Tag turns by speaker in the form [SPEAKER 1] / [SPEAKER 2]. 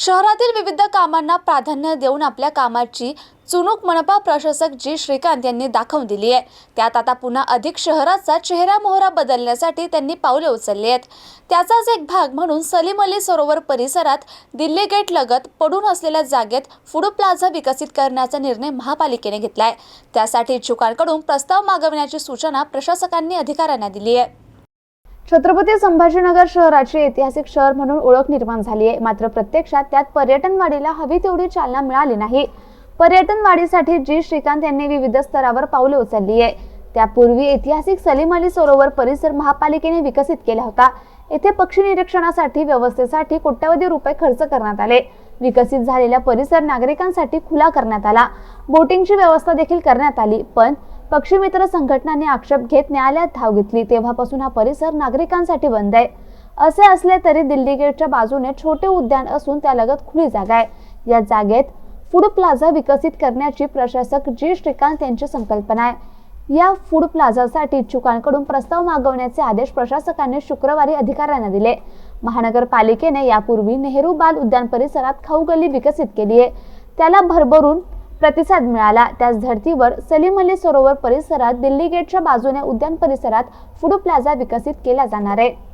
[SPEAKER 1] शहरातील विविध कामांना प्राधान्य देऊन आपल्या कामाची चुणूक मनपा प्रशासक जी श्रीकांत यांनी दाखवून दिली आहे. त्यात आता पुन्हा अधिक शहराचा चेहरा मोहरा बदलण्यासाठी त्यांनी पावले उचलली आहेत. त्याचाच एक भाग म्हणून सलीम अली सरोवर परिसरात दिल्ली गेट लगत पडून असलेल्या जागेत फूड प्लाझा विकसित करण्याचा निर्णय महापालिकेने घेतला आहे त्यासाठी इच्छुकांकडून प्रस्ताव मागवण्याची सूचना प्रशासकांनी अधिकाऱ्यांना दिली आहे. छत्रपती संभाजीनगर शहराची ऐतिहासिक शहर म्हणून ओळख निर्माण झाली आहे. मात्र प्रत्यक्षात त्यात पर्यटन वाढीला हवी तेवढी चालना मिळाली नाही. पर्यटन वाढीसाठी जी श्रीकांत यांनी विविध स्तरावर पावले उचलली आहे. त्यापूर्वी ऐतिहासिक सलीम अली सरोवर परिसर महापालिकेने विकसित केला होता. येथे पक्षी निरीक्षणासाठी व्यवस्थेसाठी कोट्यवधी रुपये खर्च करण्यात आले. विकसित झालेला परिसर नागरिकांसाठी खुला करण्यात आला. बोटिंगची व्यवस्था देखील करण्यात आली. पण पक्षीमित्र संघटनांनी आक्षेप घेत न्यायालयात धाव घेतली. तेव्हापासून हा परिसर नागरिकांसाठी बंद आहे. असे असले तरी दिल्ली गेटच्या बाजूने छोटे उद्यान असून त्यालगत खुली जागा आहे. या जागेत फूड प्लाझा विकसित करण्याची प्रशासक जी. श्रीकांत यांची संकल्पना आहे. या फूड प्लाझासाठी इच्छुकांकडून प्रस्ताव मागवण्याचे आदेश प्रशासकांनी शुक्रवारी अधिकाऱ्यांना दिले. महानगरपालिकेने यापूर्वी नेहरू बाल उद्यान परिसरात खाऊ गल्ली विकसित केली आहे. त्याला भरभरून प्रतिसाद मिळाला. त्याच धर्तीवर सलीम अली सरोवर परिसरात दिल्ली गेटच्या बाजूने उद्यान परिसरात फूड प्लाझा विकसित केला जाणार आहे.